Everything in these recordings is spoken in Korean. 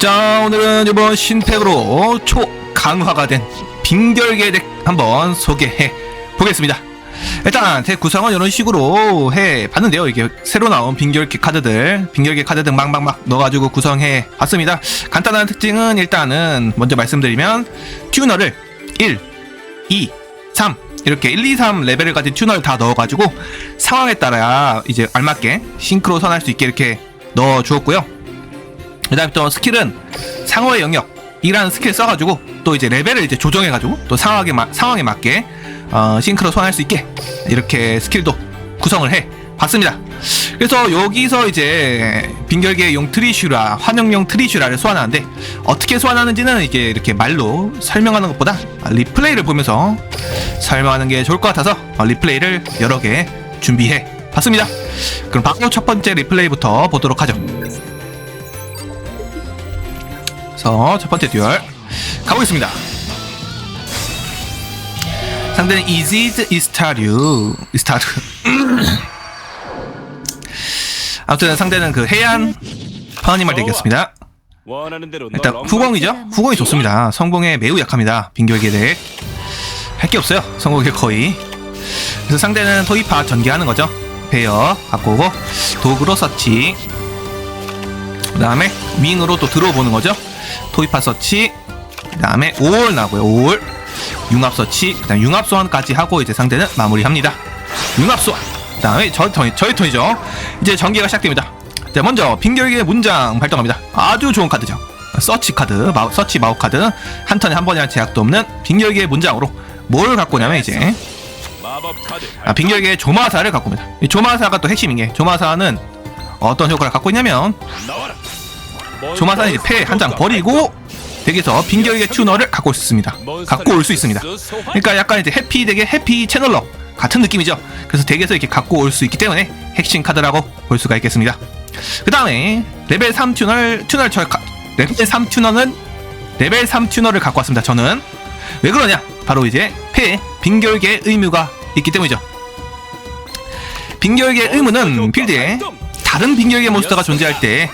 자 오늘은 이번 신팩으로 초강화가 된 빙결계 덱 한번 소개해 보겠습니다. 일단 덱 구성은 이런 식으로 해 봤는데요. 이게 새로 나온 빙결계 카드들 빙결계 카드들 막막막 넣어가지고 구성해 봤습니다. 간단한 특징은 일단은 먼저 말씀드리면 튜너를 1, 2, 3 이렇게 1, 2, 3 레벨을 가진 튜너를 다 넣어가지고 상황에 따라 이제 알맞게 싱크로 선할 수 있게 이렇게 넣어 주었고요 그 다음에 또 스킬은 상호의 영역 이라는 스킬 써가지고 또 이제 레벨을 이제 조정해가지고 또 상황에, 마, 상황에 맞게 어, 싱크로 소환할 수 있게 이렇게 스킬도 구성을 해 봤습니다. 그래서 여기서 이제 빙결계용 트리슈라, 환영용 트리슈라를 소환하는데 어떻게 소환하는지는 이게 이렇게 말로 설명하는 것보다 리플레이를 보면서 설명하는 게 좋을 것 같아서 어, 리플레이를 여러 개 준비해 봤습니다. 그럼 바로 첫 번째 리플레이부터 보도록 하죠. 그래서 첫 번째 듀얼 가보겠습니다. 상대는 이지드 이스타류 이스타류 아무튼 상대는 그 해안. 원하는 대로 일단 후공이죠. 후공이 좋습니다. 성공에 매우 약합니다. 빙결계 덱. 할게 없어요. 성공에 거의. 그래서 상대는 토이파 전개하는 거죠. 베어 오고 도구로 서치. 그 다음에 윙으로 또 들어보는 거죠. 토이파 서치. 그 다음에 올 나고요. 올. 융합 서치. 그 다음 융합 소환까지 하고 이제 상대는 마무리합니다. 융합 소환. 그 다음에 저, 저, 저희 턴이죠. 이제 전개가 시작됩니다. 자, 먼저 빙결계 문장 발동합니다. 아주 좋은 카드죠. 서치 카드, 마우, 서치 마우 카드 한 턴에 한 번이라는 제약도 없는 빙결계 문장으로 뭘 갖고 오냐면 이제 아, 빙결계 조마사를 갖고 옵니다. 이 조마사가 또 핵심인 게 조마사는 어떤 효과를 갖고 있냐면. 조마사는 이제 패한 장 버리고 덱에서 빙결계 튜너를 갖고 올 수 있습니다. 갖고 올 수 있습니다. 그러니까 약간 이제 해피 덱의 해피 채널러 같은 느낌이죠. 그래서 덱에서 이렇게 갖고 올 수 있기 때문에 핵심 카드라고 볼 수가 있겠습니다. 그 다음에 레벨 3 튜너를 튜너를 저 가- 레벨 3 튜너는 레벨 3 튜너를 갖고 왔습니다. 저는 왜 그러냐? 바로 이제 패 빙결계 의무가 있기 때문이죠. 빙결계 의무는 필드에 다른 빙결계 몬스터가 존재할 때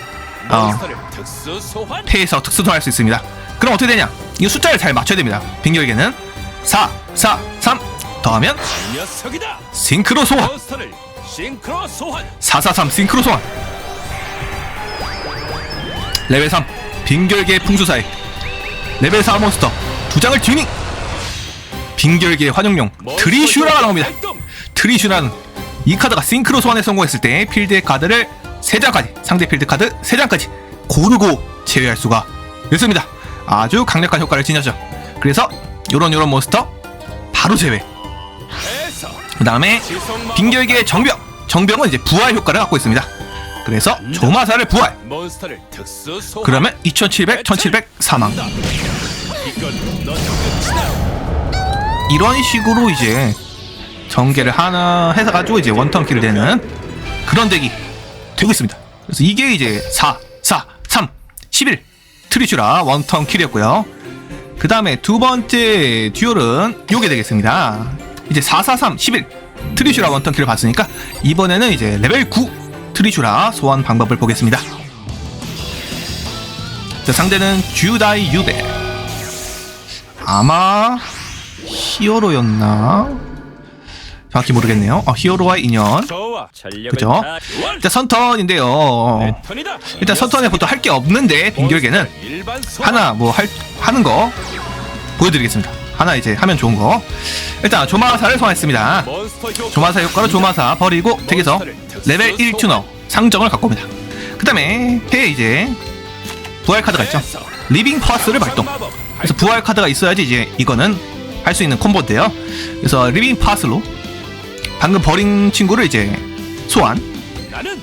어, 특수 소환 패에서 특수 소환할 수 있습니다. 그럼 어떻게 되냐? 이 숫자를 잘 맞춰야 됩니다. 빙결계는 4, 4, 3 더하면 녀석이다. 싱크로 소환 싱크로 소환 443 싱크로 소환 레벨 3 빙결계 풍수사의 레벨 4 몬스터 두 장을 튜닝 빙결계 환영용 트리슈라가 나옵니다 발동. 트리슈라는 이 카드가 싱크로 소환에 성공했을 때 필드의 카드를 3장까지 상대 필드 카드 3장까지 고르고 제외할 수가 있습니다. 아주 강력한 효과를 지녔죠. 그래서 요런 요런 몬스터 바로 제외. 그 다음에 빙결계의 정병 정병은 이제 부활 효과를 갖고 있습니다. 그래서 조마사를 부활. 그러면 2700, 1700 사망. 이런 식으로 이제 전개를 하나 해서 가지고 이제 원턴 킬을 되는 그런 덱이 되고 있습니다. 그래서 이게 이제 4, 4, 3, 11 트리슈라 원턴 킬이었고요. 그 다음에 두 번째 듀얼은 요게 되겠습니다. 이제 4, 4, 3, 11 트리슈라 원턴 킬을 봤으니까 이번에는 이제 레벨 9 트리슈라 소환 방법을 보겠습니다. 자, 상대는 주다이 유베. 아마 히어로였나? 정확히 모르겠네요. 어, 히어로와의 인연. 그죠? 일단 선턴인데요. 내 턴이다. 일단 선턴에 보통 할 게 없는데 빙결계는. 하나 뭐 할 하는 거 보여드리겠습니다. 하나 이제 하면 좋은 거. 일단 조마사를 소환했습니다. 조마사 효과로 조마사 버리고 덱에서 레벨 1 튜너 상정을 갖고 옵니다. 그 다음에 패에 이제 부활 카드가 있죠. 리빙 퍼스를 발동. 그래서 부활 카드가 있어야지 이제 이거는 할 수 있는 콤보인데요. 그래서 리빙 파스로 방금 버린 친구를 이제 소환. 나는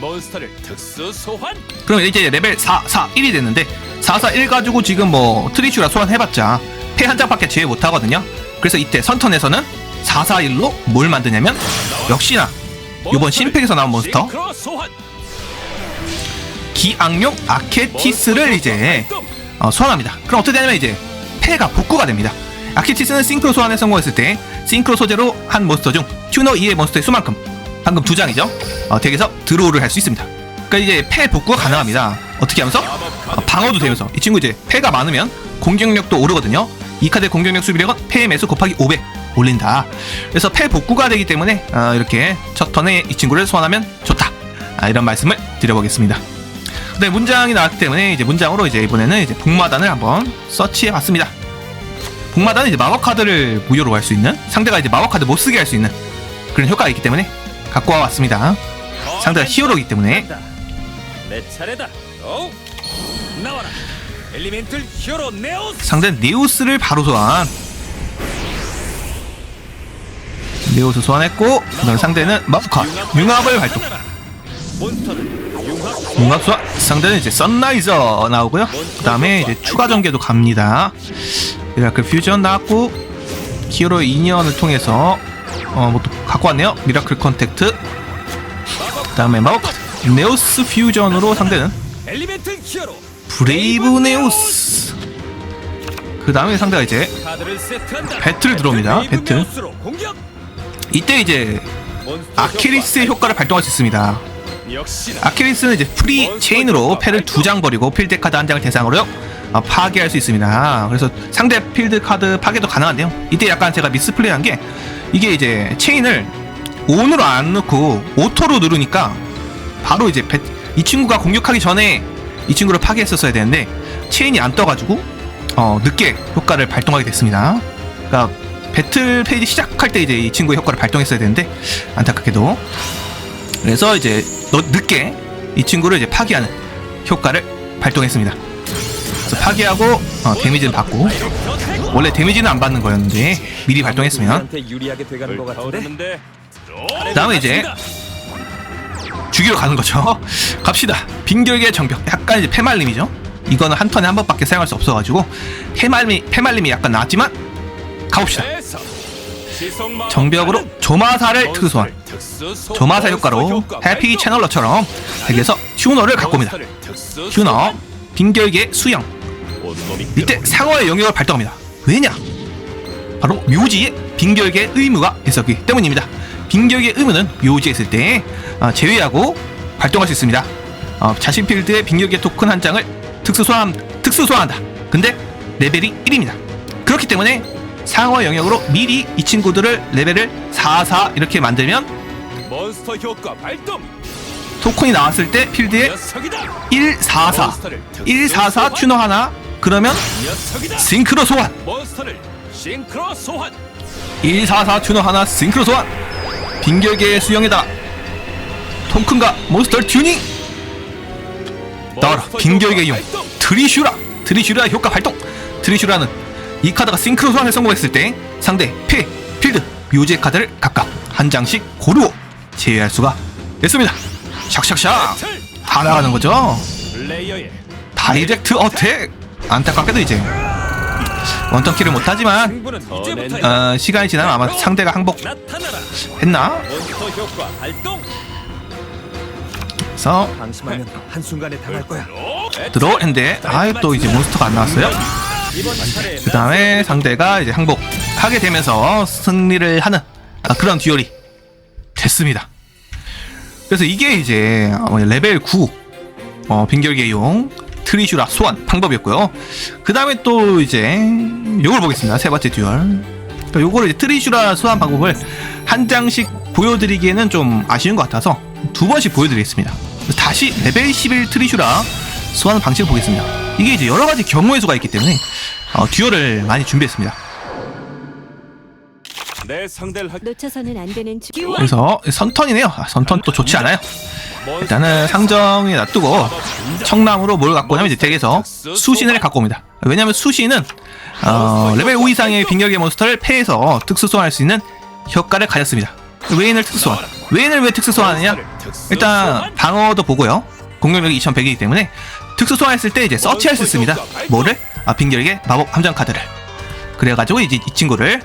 몬스터를 특수 소환. 그러면 이제 레벨 4, 4, 1이 됐는데 4, 4, 1 가지고 지금 뭐 트리슈라 소환해봤자 패 한 장밖에 제외 못하거든요. 그래서 이때 선턴에서는 4, 4, 1로 뭘 만드냐면 역시나 요번 신팩에서 나온 몬스터. 기악용 아케티스를 이제 어, 소환합니다. 그럼 어떻게 되냐면 이제 패가 복구가 됩니다. 아키티스는 싱크로 소환에 성공했을 때 싱크로 소재로 한 몬스터 중 튜너 2의 몬스터의 수만큼 방금 두 장이죠. 어, 덱에서 드로우를 할 수 있습니다. 그러니까 이제 패 복구가 가능합니다. 어떻게 하면서 어, 카드 방어도 되면서 이 친구 이제 패가 많으면 공격력도 오르거든요. 이 카드의 공격력 수비력은 패의 매수 곱하기 500 올린다. 그래서 패 복구가 되기 때문에 어, 이렇게 첫 턴에 이 친구를 소환하면 좋다. 아, 이런 말씀을 드려보겠습니다. 네, 문장이 나왔기 때문에 이제 문장으로 이제 이번에는 이제 복마단을 한번 서치해 봤습니다. 복마단은 이제 마법 카드를 무효로 할 수 있는 상대가 이제 마법 카드 못 쓰게 할 수 있는 그런 효과가 있기 때문에 갖고 와왔습니다. 상대가 히어로이기 때문에 간다. 내 차례다. 오, 나와라. 엘리멘틀 히어로 네오스. 상대는 네오스를 바로 소환. 네오스 소환했고 그다음 상대는 마프카 융합을 발동. 몬스터는 융합. 융합 소환. 상대는 이제 썬라이저 나오고요. 그다음에 이제 추가 전개도 갑니다. 미라클 퓨전 나왔고 히어로 인연을 통해서 어 뭐 또 갖고 왔네요. 미라클 컨택트. 그다음에 마법 카드 네오스 퓨전으로 상대는. 브레이브 네오스. 그 다음에 상대가 이제. 배틀 들어옵니다. 배틀. 이때 이제 아키리스의 효과 효과를 발동할 수 있습니다. 아키리스는 이제 프리 체인으로 패를 두 장 버리고 필드 카드 한 장을 대상으로 어, 파괴할 수 있습니다. 그래서 상대 필드 카드 파괴도 가능한데요. 이때 약간 제가 미스플레이한 게 이게 이제 체인을 온으로 안 넣고 오토로 누르니까 바로 이제 배- 이 친구가 공격하기 전에 이 친구를 파괴했었어야 되는데 체인이 안 떠가지고 어, 늦게 효과를 발동하게 됐습니다. 그러니까 배틀 페이지 시작할 때 이제 이 친구의 효과를 발동했어야 되는데 안타깝게도 그래서 이제 너 늦게 이 친구를 이제 파괴하는 효과를 발동했습니다. 그래서 파괴하고 어, 데미지는 받고 원래 데미지는 안 받는 거였는데 미리 발동했으면 그다음에 이제 죽이러 가는 거죠. 갑시다. 빙결계 정벽. 약간 이제 패말림이죠. 이거는 한 턴에 한 번밖에 사용할 수 없어가지고 패말림이 패말림이 약간 나왔지만 가봅시다. 정벽으로. 조마사를 특수 소환. 특수 소- 조마사 효과로 효과 해피. 채널러처럼 덱에서 휴너를 갖고 옵니다. 소환. 빙결계 수영. 이때 상어의 영역을 발동합니다. 왜냐? 바로 묘지의 빙결계 의무가 있었기 때문입니다. 빙결계 의무는 묘지에 있을 때 어, 제외하고 발동할 수 있습니다. 어, 자신 필드의 빙결계 토큰 한 장을 특수 소환 특수 소환한다. 근데 레벨이 1입니다. 그렇기 때문에 상어 영역으로 미리 이 친구들을 레벨을 4, 4 이렇게 만들면 몬스터 효과 발동. 토큰이 나왔을 때 필드에 녀석이다. 1, 4, 4 몬스터를 특수 1, 4, 4 소환. 튜너 하나 그러면. 싱크로 소환. 몬스터를 싱크로 소환. 144 튜너 하나 싱크로 소환. 빙결계의 수영에다 통큰과 몬스터 튜닝. 나와라 빙결계 용. 트리슈라. 트리슈라 효과 발동. 트리슈라는 이 카드가 싱크로 소환에 성공했을 때 상대 피 필드 묘지의 카드를 각각 한 장씩 고르고 제외할 수가 있습니다. 샥샥샥. 다 나가는 거죠? 다이렉트 어택 안타깝게도 이제 원턴킬을 못하지만 어. 어, 시간이 지나면 아마 상대가 항복 했나? 나타나라. 몬스터 효과 발동. 그래서 방심하면 한순간에 당할 거야 들어오는데 아유 또 이제 몬스터가 안 나왔어요. 그 다음에 상대가 이제 항복하게 되면서 승리를 하는 아, 그런 듀얼이 됐습니다. 그래서 이게 이제 어, 레벨 9 어, 빙결계용 트리슈라 소환 방법이었고요. 그 다음에 또 이제 요걸 보겠습니다. 세 번째 듀얼. 그러니까 요거를 이제 트리슈라 소환 방법을 한 장씩 보여드리기에는 좀 아쉬운 것 같아서 두 번씩 보여드리겠습니다. 다시 레벨 11 트리슈라 소환 방식을 보겠습니다. 이게 이제 여러 가지 경우의 수가 있기 때문에 어, 듀얼을 많이 준비했습니다. 내 상대를 하... 놓쳐서는 안 되는 주... 그래서 선턴이네요. 아, 선턴 또 좋지 않아요. 일단은 상정에 놔두고 청랑으로 뭘 갖고 오냐면 이제 덱에서 수신을 갖고 옵니다. 왜냐면 수신은 어, 레벨 5 이상의 빙결계 몬스터를 패해서 특수 소환할 수 있는 효과를 가졌습니다. 웨인을 특수 소환. 웨인을 왜 특수 소환하느냐? 일단 방어도 보고요. 공격력이 2100이기 때문에 특수 소환했을 때 이제 서치할 수 있습니다. 뭐를? 아 빙결계 마법 함정 카드를. 그래가지고 이제 이 친구를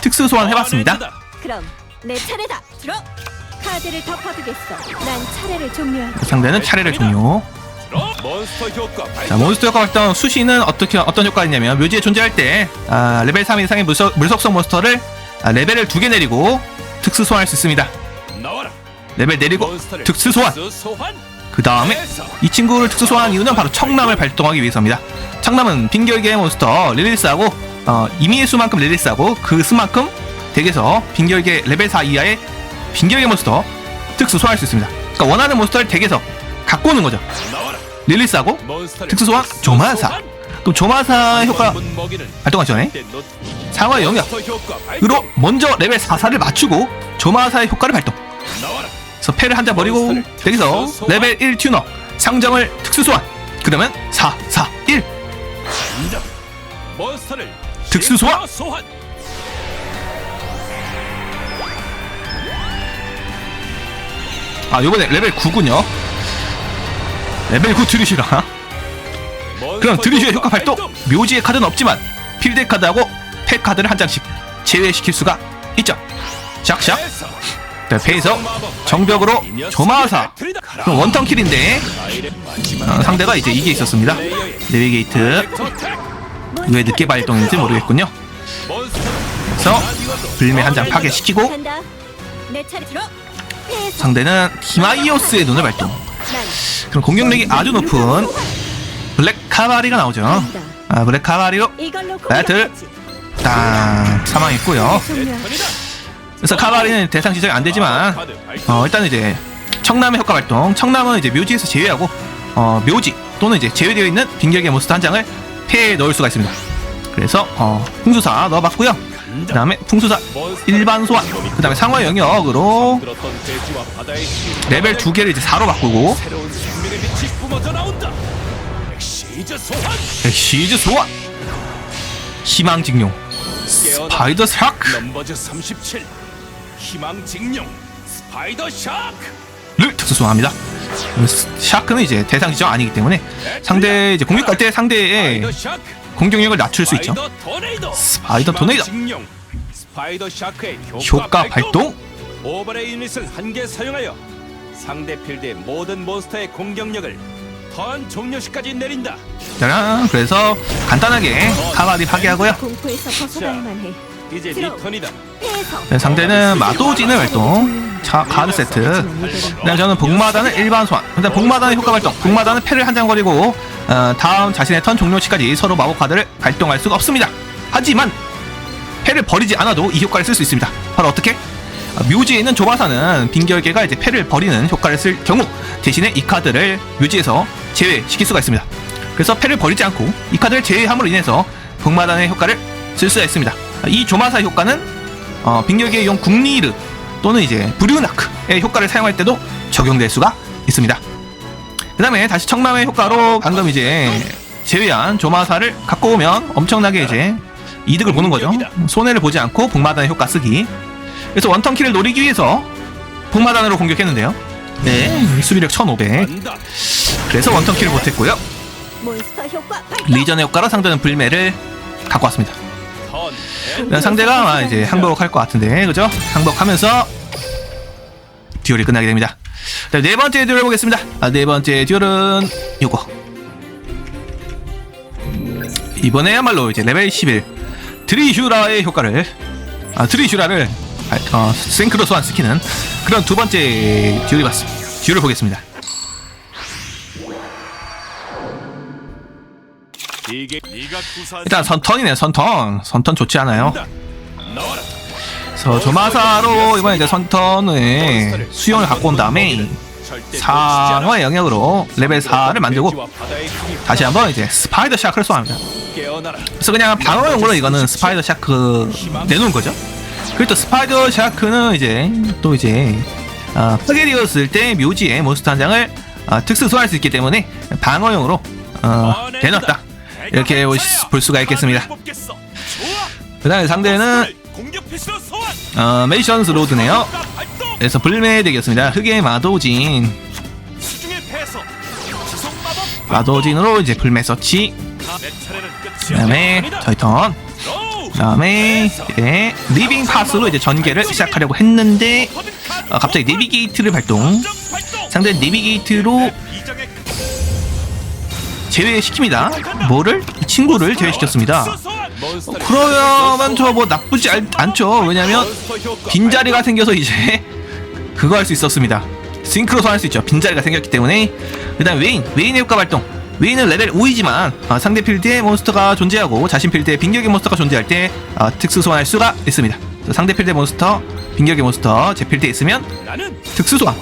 특수 소환해봤습니다. 그럼 내 차례다. 들어. 카드를 덮어두겠어. 난 차례를 종료할. 상대는 차례를 종료. 몬스터 효과 발동. 자, 몬스터 효과 발동 수시는 어떻게 어떤 효과가 있냐면 묘지에 존재할 때 아, 레벨 3 이상의 물속, 물속성 몬스터를 아, 레벨을 두 개 내리고 특수 소환할 수 있습니다. 나와라. 레벨 내리고 몬스터를 특수 소환. 특수 소환. 그 다음에 이 친구를 특수 소환한 이유는 바로 청남을 발동하기 위해서입니다. 청남은 빙결계의 몬스터 릴리스하고 어, 이미의 수만큼 릴리스하고 그 수만큼 덱에서 빙결계 레벨 4 이하의 빙결계 몬스터 특수 소환할 수 있습니다. 그러니까 원하는 몬스터를 덱에서 갖고 오는 거죠. 릴리스하고 특수 소환 조마사. 그럼 조마사 효과 발동하기 전에 상화 영역 몬스터 효과 발동. 으로 먼저 레벨 4사를 맞추고 조마사의 효과를 발동. 그래서 패를 한 장 버리고 여기서 레벨 1 튜너 상정을 특수 소환. 그러면 4, 4, 1 인정. 몬스터를 특수 소환! 아 요번에 레벨 9군요. 레벨 9 드리시라. 그럼 드리슈의 효과 발동. 묘지의 카드는 없지만 필드 카드하고 팩 카드를 한 장씩 제외시킬 수가 있죠. 샥샥. 자, 패에서 정벽으로 조마사. 그럼 원턴 킬인데 어, 상대가 이제 이게 있었습니다. 내비게이트 왜 늦게 발동했는지 모르겠군요. 그래서 불매 한 장 파괴시키고 상대는 히마이오스의 눈을 발동. 난 그럼 공격력이 아주 높은 블랙 카바리가 나오죠. 아, 블랙 카바리로 배틀. 딱 사망했고요. 그래서 카바리는 대상 지정이 안 되지만 어, 일단 이제 청남의 효과 발동. 청남은 이제 묘지에서 제외하고 어, 묘지 또는 이제 제외되어 있는 빙결계 몬스터 한 장을 폐에 넣을 수가 있습니다. 그래서 어, 풍수사 넣어봤고요. 그 다음에 풍수사 일반 소환. 그 다음에 상화 영역으로 레벨 두 개를 이제 4로 바꾸고 나온다. 시즈 소환. 시즈 소환. 희망 직용. 스파이더 샤크. 넘버즈 37. 희망 직령. 스파이더 샤크. 를 특수 소환합니다. 샤크는 이제 대상 지정 아니기 때문에 상대 이제 공격 갈때 상대의. 공격력을 낮출 수 있죠. 스파이더 토네이도. 스파이더 샤크의 효과, 효과 발동. 오버레이 유닛을 한 개 사용하여 상대 필드의 모든 몬스터의 공격력을 턴 종료시까지 내린다. 짜란. 그래서 간단하게 카바디 파괴하고요. 공포에서 벗어나야만 해. 이제 네. 턴이다. 네, 상대는 마도진을 발동. 자, 카드 세트. 그다음 저는 복마단을 일반 소환. 일단 복마단의 효과 발동. 복마단은 패를 한장 버리고 어, 다음 자신의 턴 종료 시까지 서로 마법 카드를 발동할 수가 없습니다. 하지만 패를 버리지 않아도 이 효과를 쓸 수 있습니다. 바로 어떻게? 어, 묘지에 있는 조바사는 빙결계가 이제 패를 버리는 효과를 쓸 경우 대신에 이 카드를 묘지에서 제외시킬 수가 있습니다. 그래서 패를 버리지 않고 이 카드를 제외함으로 인해서 복마단의 효과를 쓸 수가 있습니다. 이 조마사 효과는 어, 빙결계의 용 국리르 또는 이제 브류나크의 효과를 사용할 때도 적용될 수가 있습니다. 그 다음에 다시 청남의 효과로 방금 이제 제외한 조마사를 갖고 오면 엄청나게 이제 이득을 보는 거죠. 손해를 보지 않고 복마단의 효과 쓰기. 그래서 원턴 키를 노리기 위해서 복마단으로 공격했는데요. 네, 수비력 1500. 간다. 그래서 원턴 키를 못했고요. 몬스터 효과 발동. 리전의 효과로 상대는 불매를 갖고 왔습니다. 상대가 이제 항복할 것 같은데 그죠? 항복하면서 듀얼이 끝나게 됩니다. 자, 네 번째 듀얼 보겠습니다. 아, 네 번째 듀얼은 요거. 이번에야말로 이제 레벨 11 드리슈라의 효과를 아 드리슈라를 아, 어, 생크로 소환시키는 그런 두 번째 듀얼이 봤습니다. 듀얼을 보겠습니다. 일단 선턴이네 선턴 선턴 좋지 않아요. 그래서 조마사로 이번에 이제 선턴의 수용을 갖고 온 다음에 상화의 영역으로 레벨 4를 만들고 다시 한번 이제 스파이더 샤크를 쏘합니다. 그래서 그냥 방어용으로 이거는 스파이더 샤크 내놓은 거죠. 그리고 또 스파이더 샤크는 이제 또 이제 어, 파괴되었을 때 묘지에 몬스터 한 장을 어, 특수 소환할 수 있기 때문에 방어용으로 어, 내놨다. 이렇게 볼 수가 있겠습니다. 그 다음에 상대는. 어, 메이션스 로드네요. 그래서 불매 되겠습니다. 흑의 마도진. 마도진으로 이제 불매 서치 그. 다음에. 저희 턴 고! 그 다음에 이제 리빙 파스로 이제 전개를 시작하려고 했는데. 어, 갑자기 내비게이트를 발동. 상대 내비게이트로 이장의 제외시킵니다 뭐를? 이 친구를 제외시켰습니다 그러면 저 뭐 나쁘지 않, 않죠 왜냐면 빈자리가 생겨서 이제 그거 할 수 있었습니다 싱크로 소환할 수 있죠. 빈자리가 생겼기 때문에 그다음 웨인, 웨인의 효과 발동. 웨인은 레벨 5이지만 아, 상대 필드에 몬스터가 존재하고 자신 필드에 빈격의 몬스터가 존재할 때 아, 특수 소환할 수가 있습니다. 상대 필드 몬스터, 빈격의 몬스터 제 필드에 있으면 특수 소환.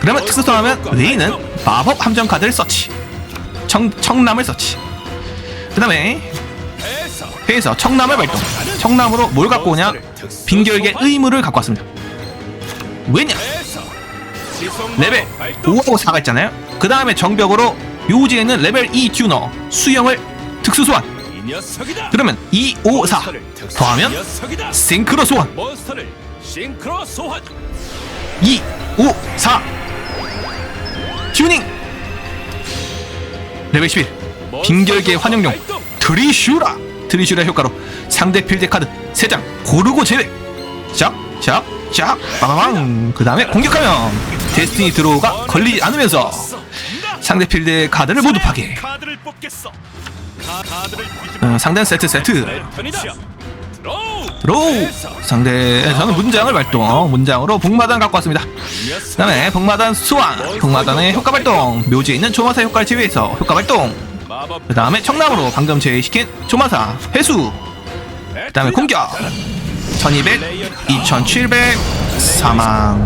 그러면 특수 소환하면 웨인은. 마법 함정 카드를 서치. 청 청남을 서치. 그 다음에 해서 회에서 청남을 발동. 청남으로 뭘 갖고 오냐? 빈결계 의무를 갖고 왔습니다. 왜냐? 레벨 마법 발동. 5하고 4가 있잖아요. 그 다음에 정벽으로 요지에는 레벨 2 튜너 수영을 특수 소환. 그러면 2, 5, 4 몬스터를 특수 더하면. 싱크로 소환. 몬스터를 싱크로 소환. 2, 5, 4 튜닝. 레벨 11 빈결계 환영용 트리슈라 트리슈라 효과로 상대 필드 카드 3장 고르고 제외 짝짝짝 빠바방 그 다음에 공격하면 데스티니 드로우가 걸리지 않으면서 상대 필드의 카드를 모두 파괴. 어, 상대는 세트 세트. 드로우. 상대에서는 문장을 발동 문장으로 복마단 갖고 왔습니다. 그 다음에 복마단 수왕 복마단의 효과 발동 묘지에 있는 조마사 효과를 제외해서 효과 발동. 그 다음에 청남으로 방금 제외시킨 조마사 회수. 그 다음에 공격. 1200 2700 사망.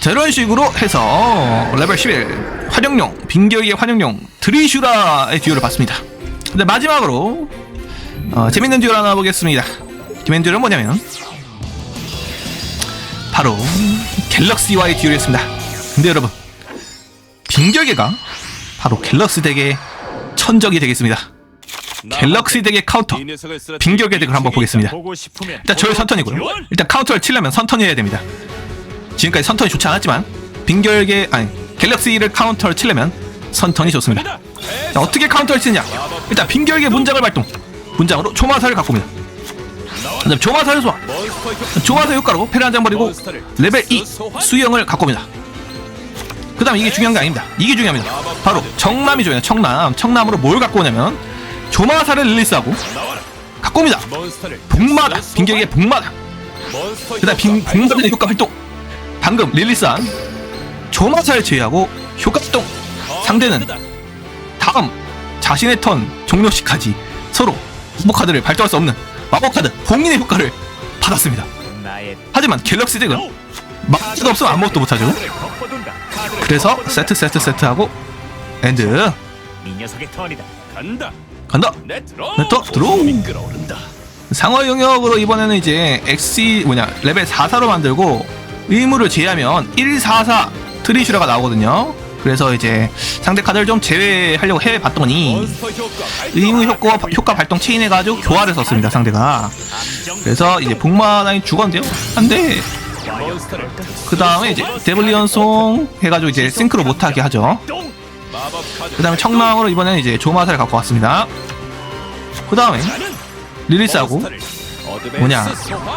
자 이런 식으로 해서 레벨 11 활용용 빈결기의 활용용 드리슈라의 듀오를 봤습니다. 근데 마지막으로 어, 재밌는 듀오를 하나 보겠습니다. 재밌는 듀오는 뭐냐면 바로 갤럭시와의 듀오였습니다. 근데 여러분 빈결계가 바로 갤럭시 덱의 천적이 되겠습니다 갤럭시 덱의 카운터 빈격의 덱을 한번 보겠습니다. 일단 저의 선턴이고요. 일단 카운터를 치려면 선턴이어야 됩니다. 지금까지 선턴이 좋지 않았지만 빈결계 아니 갤럭시를 카운터를 치려면 선턴이 좋습니다. 자, 어떻게 카운터를 치느냐? 일단 빈결계 문장을 발동. 문장으로 초마사를 갖고 옵니다. 그다음 조마사를 소환. 조마사 효과로 패를 한장 버리고 레벨 2 수영을 갖고 옵니다. 그 다음 이게 중요한 게 아닙니다. 이게 중요합니다. 바로 청남이 중요해요. 청남. 청남으로 뭘 갖고 오냐면 조마사를 릴리스하고. 갖고 옵니다. 특수 빈결계 복마다. 몬스터 그다음 빈 효과 활동 방금 릴리스한 조마사를 제외하고 효과 활동 상대는 다음 자신의 턴 종료 시까지 서로 마법 카드를 발동할 수 없는 마법 카드 봉인의 효과를 받았습니다. 하지만 갤럭시 덱은 마법도 없으면 아무것도 못하죠. 그래서 덮어둔다. 세트 세트 세트 하고 엔드. 간다. 간다. 내 드로우. 네. 상어 영역으로 이번에는 이제 XC 뭐냐 레벨 44로 만들고 의무를 제외하면 144 트리슈라가 나오거든요. 그래서 이제 상대 카드를 좀 제외하려고 해봤더니. 의무 효과 효과 발동 체인해가지고 교화를 썼습니다 상대가. 그래서 이제 복마나이 죽었는데요. 몬스터를 그 다음에 이제 데블리언 송 해가지고 이제 싱크로 못하게 하죠. 그 다음에 청랑으로 이번에는 이제 조마사를 갖고 왔습니다. 그 다음에 릴리스하고 뭐냐.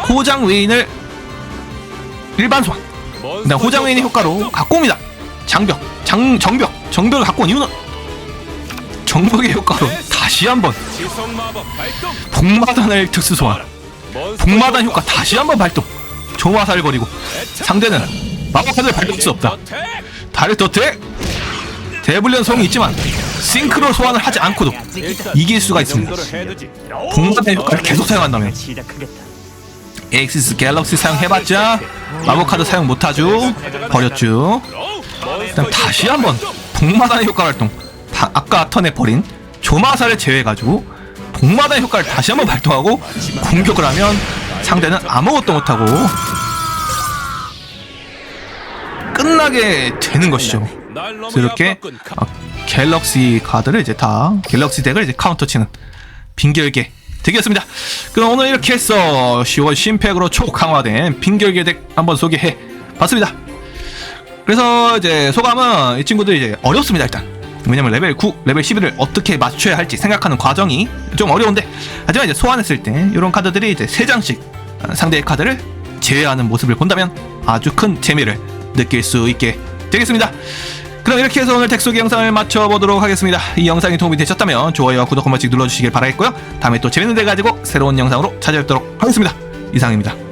호장 외인을 일반 소환. 몬스터 그다음 호장 외인의 효과 효과로. 갖고 옵니다. 장벽, 장 정벽, 정벽을 갖고 온 이유는 정벽의 효과로 다시 한번. 복마단을 특수 소환. 복마단 효과 다시 한번 발동. 애착. 상대는 마법 카드를 발동할 수 없다. 덧대 대불련 성이 있지만 싱크로 소환을 하지 않고도 일단 이길 수가 이 있습니다. 복마단 효과를 계속 사용한다면. 엑시스 갤럭시 사용해봤자 마법 카드 사용 못하죠. 버렸죠. 몬스터 다시 한번. 복마단의 효과 활동. 다- 아까 턴에 버린 조마사를 제외해가지고 복마단의 효과를 다시 한번 발동하고 공격을 하면 상대는 아무것도 못하고 끝나게 되는 것이죠. 이렇게 아, 갤럭시 카드를 이제 다 갤럭시 덱을 이제 카운터 치는 빈결계 덱이었습니다. 그럼 오늘 이렇게 해서 10월 신팩으로 초강화된 빈결계 덱 한번 소개해 봤습니다. 그래서 이제 소감은 이 친구들이 이제 어렵습니다 일단. 왜냐면 레벨 9, 레벨 11을 어떻게 맞춰야 할지 생각하는 과정이 좀 어려운데 하지만 이제 소환했을 때 이런 카드들이 이제 세 장씩 상대의 카드를 제외하는 모습을 본다면 아주 큰 재미를 느낄 수 있게 되겠습니다. 그럼 이렇게 해서 오늘 덱 소개 영상을 마쳐보도록 하겠습니다. 이 영상이 도움이 되셨다면 좋아요와 구독 한 번씩 눌러주시길 바라겠고요. 다음에 또 재밌는 데 가지고 새로운 영상으로 찾아뵙도록 하겠습니다. 이상입니다.